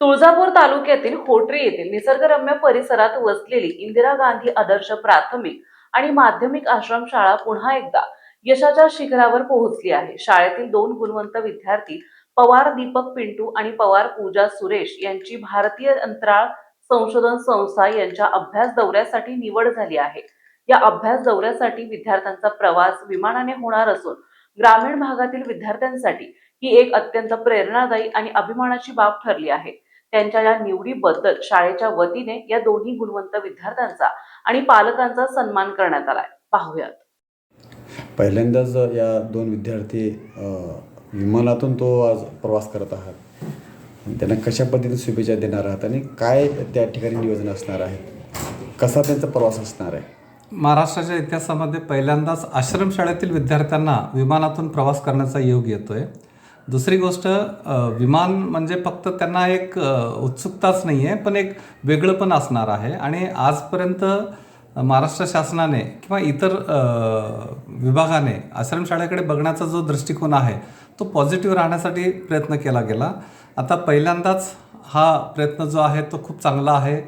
तुळजापूर तालुक्यातील होटरी येथील निसर्गरम्य परिसरात वसलेली इंदिरा गांधी आदर्श प्राथमिक आणि माध्यमिक आश्रमशाळा पुन्हा एकदा यशाच्या शिखरावर पोहोचली आहे. शाळेतील दोन गुणवंत विद्यार्थी पवार दीपक पिंटू आणि पवार पूजा सुरेश यांची भारतीय अंतराळ संशोधन संस्था यांच्या अभ्यास दौऱ्यासाठी निवड झाली आहे. या अभ्यास दौऱ्यासाठी विद्यार्थ्यांचा प्रवास विमानाने होणार असून ग्रामीण भागातील विद्यार्थ्यांसाठी ही एक अत्यंत प्रेरणादायी आणि अभिमानाची बाब ठरली आहे. त्यांच्या या निवडीबद्दल शाळेच्या वतीने या दोन्ही गुणवंत विद्यार्थ्यांचा आणि पालकांचा सन्मान करण्यात आलाय. पाहूयात. पहिल्यांदाच या दोन विद्यार्थी विमानातून तो आज प्रवास करत आहात त्यांना कशा पद्धतीने शुभेच्छा देणार आहात आणि काय त्या ठिकाणी नियोजन असणार आहे? कसा त्यांचा प्रवास असणार आहे? महाराष्ट्राच्या इतिहासामध्ये पहिल्यांदाच आश्रमशाळेतील विद्यार्थ्यांना विमानातून प्रवास करण्याचा योग येतोय. दुसरी गोष्ट विमान म्हणजे फक्त त्यांना एक उत्सुकताच नाही आहे पण एक वेगळं पण असणार आहे. आणि आजपर्यंत महाराष्ट्र शासनाने किंवा इतर विभागाने आश्रमशाळेकडे बघण्याचा जो दृष्टिकोन आहे तो पॉझिटिव्ह राहण्यासाठी प्रयत्न केला गेला. आता पहिल्यांदाच हा प्रयत्न जो आहे तो खूप चांगला आहे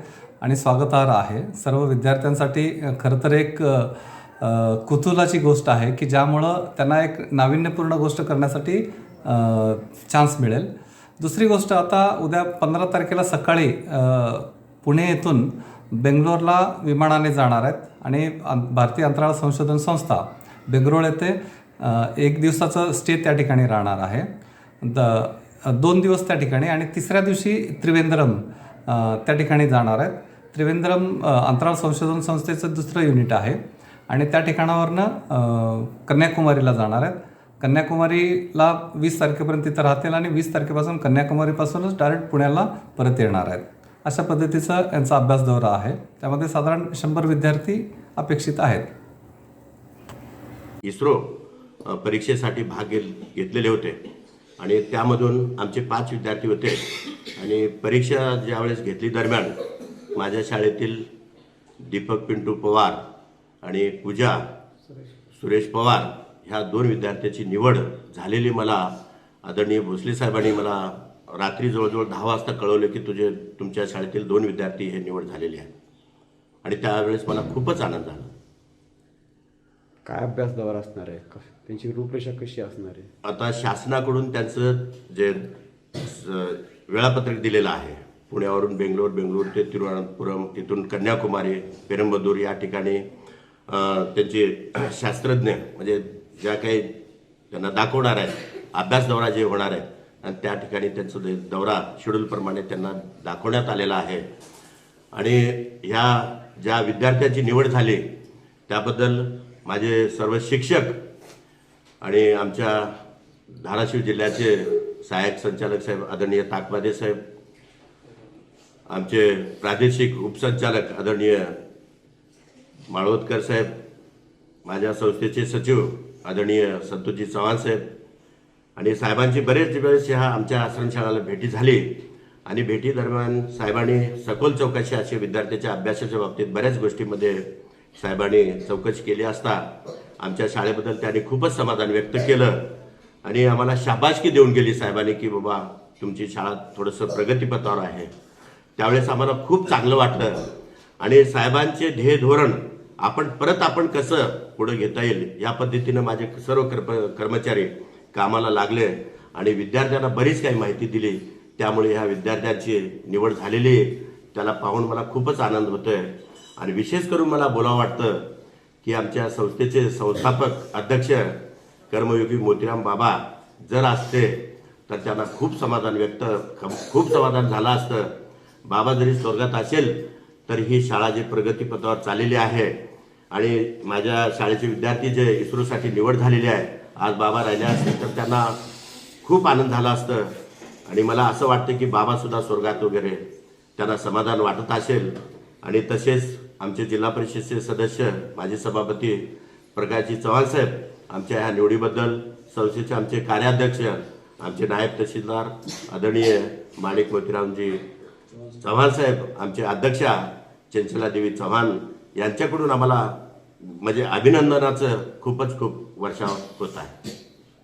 आणि स्वागतार्ह आहे. सर्व विद्यार्थ्यांसाठी खरं तर एक अ, कुतूहलाची गोष्ट आहे की ज्यामुळं त्यांना एक नाविन्यपूर्ण गोष्ट करण्यासाठी चान्स मिळेल. दुसरी गोष्ट आता उद्या पंधरा तारखेला सकाळी पुणे येथून बेंगलोरला विमानाने जाणार आहेत आणि भारतीय अंतराळ संशोधन संस्था बेंगलोर येथे एक दिवसाचं स्टे त्या ठिकाणी राहणार आहे. द दोन दिवस त्या ठिकाणी आणि तिसऱ्या दिवशी त्रिवेंद्रम त्या ठिकाणी जाणार आहेत. त्रिवेंद्रम अंतराळ संशोधन संस्थेचं दुसरं युनिट आहे आणि त्या ठिकाणावरनं कन्याकुमारीला जाणार आहेत. कन्याकुमारीला वीस तारखेपर्यंत तिथं राहतील आणि वीस तारखेपासून कन्याकुमारीपासूनच डायरेक्ट पुण्याला परत येणार आहेत. अशा पद्धतीचा यांचा अभ्यास दौरा आहे. त्यामध्ये साधारण शंभर विद्यार्थी अपेक्षित आहेत. इस्रो परीक्षेसाठी भाग घेतलेले होते. आणि त्यामधून आमचे पाच विद्यार्थी होते. आणि परीक्षा ज्यावेळेस घेतली दरम्यान माझ्या शाळेतील दीपक पिंटू पवार आणि पूजा सुरेश पवार ह्या दोन विद्यार्थ्याची निवड झालेली मला आदरणीय भोसले साहेबांनी मला रात्री जवळजवळ दहा वाजता कळवलं की तुझे तुमच्या शाळेतील दोन विद्यार्थी हे निवड झालेले आहेत. आणि त्यावेळेस मला खूपच आनंद झाला. काय अभ्यास दौरा असणार आहे? क- त्यांची रूपरेषा कशी असणार आहे? आता शासनाकडून त्यांचं जे वेळापत्रक दिलेलं आहे पुण्यावरून बेंगलोर बेंगलोर ते तिरुवनंतपुरम तिथून कन्याकुमारी पेरंबदूर या ठिकाणी त्यांचे शास्त्रज्ञ म्हणजे ज्या काही त्यांना दाखवणार आहेत अभ्यास दौरा जे होणार आहे आणि त्या ठिकाणी त्यांचं दौरा शेड्यूलप्रमाणे त्यांना दाखवण्यात आलेला आहे. आणि ह्या ज्या विद्यार्थ्यांची निवड झाली त्याबद्दल माझे सर्व शिक्षक आणि आमच्या धाराशिव जिल्ह्याचे सहाय्यक संचालक साहेब आदरणीय ताकवादे साहेब आमचे प्रादेशिक उपसंचालक आदरणीय माळवतकर साहेब माझ्या संस्थेचे सचिव आदरणीय संतोषजी चव्हाण साहेब आणि साहेबांची बरेच वेळेस ह्या आमच्या आश्रमशाळेला भेटी झाली. आणि भेटी दरम्यान साहेबांनी सखोल चौकशी अशी विद्यार्थ्याच्या अभ्यासाच्या बाबतीत बऱ्याच गोष्टीमध्ये साहेबांनी चौकशी केली असता आमच्या शाळेबद्दल त्यांनी खूपच समाधान व्यक्त केलं. आणि आम्हाला शाबासकी देऊन गेली साहेबांनी की बाबा तुमची शाळा थोडंसं प्रगतीपथावर आहे. त्यावेळेस आम्हाला खूप चांगलं वाटलं. आणि साहेबांचे ध्येय धोरण आपण परत आपण कसं पुढं घेता येईल? या पद्धतीनं माझे सर्व कर्म कर्मचारी कामाला लागले आणि विद्यार्थ्यांना बरीच काही माहिती दिली. त्यामुळे ह्या विद्यार्थ्यांची निवड झालेली आहे. त्याला पाहून मला खूपच आनंद होतोय. आणि विशेष करून मला बोलावं वाटतं की आमच्या संस्थेचे संस्थापक अध्यक्ष कर्मयोगी मोतीराम बाबा जर असते तर त्यांना खूप समाधान व्यक्त खूप समाधान झालं असतं. बाबा जरी स्वर्गात असेल तर ही शाळा जी प्रगतीपथावर चाललेली आहे आणि माझ्या शाळेचे विद्यार्थी जे इस्रोसाठी निवड झालेले आहे आज बाबा राहिले असतील तर त्यांना खूप आनंद झाला असतं. आणि मला असं वाटतं की बाबासुद्धा स्वर्गात वगैरे त्यांना समाधान वाटत असेल. आणि तसेच आमचे जिल्हा परिषदेचे सदस्य माजी सभापती प्रकाशजी चव्हाण साहेब आमच्या ह्या निवडीबद्दल संस्थेचे आमचे कार्याध्यक्ष आमचे नायब तहसीलदार आदरणीय माणिक मोतीरामजी चव्हाण साहेब आमचे अध्यक्षा चंचला देवी चव्हाण यांच्याकडून आम्हाला म्हणजे अभिनंदनाचं खूपच खूप वर्षाव होत आहे.